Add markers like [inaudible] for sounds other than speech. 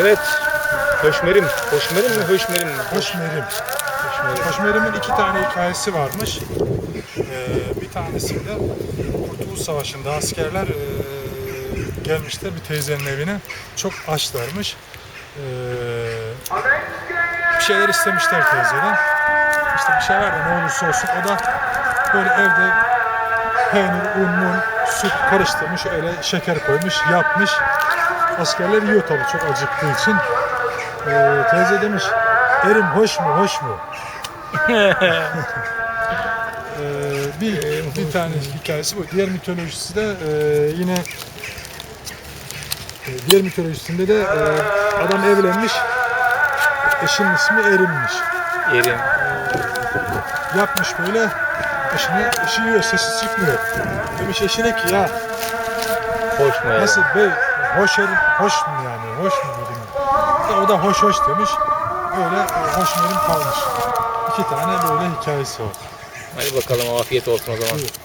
Evet. Höşmerim. Hoşmerim mi? Höşmerim mi? Hoşmerim. Höşmerim. Hoşmerim'in iki tane hikayesi varmış. Ee, bir tanesinde Kurtuluş Savaşı'nda askerler ee, gelmişler bir teyzenin evine. Çok açlarmış. Ee, bir şeyler istemişler teyzeden. İşte bir şey var da ne olursa olsun o da böyle evde peynir, un, mun, süt karıştırmış, öyle şeker koymuş, yapmış. Askerler yiyor tabii çok acıktığı için. Ee, teyze demiş, erim hoş mu, hoş mu? [laughs] Ee, bir, bir tane hikayesi bu. Diğer mitolojisi de e, yine e, diğer mitolojisinde de e, adam evlenmiş, eşinin ismi Erim'miş. Yerim. Yapmış böyle, eşine, eşi yiyor, sesi çıkmıyor. Demiş eşine ki ya Hoş mu? ya? nasıl bey, hoş Erim, hoş mu yani, hoş mu dedim. O da hoş hoş demiş. Öyle e, hoş Erim kalmış. İki tane böyle hikayesi var. Hadi bakalım afiyet olsun o zaman. Buyur.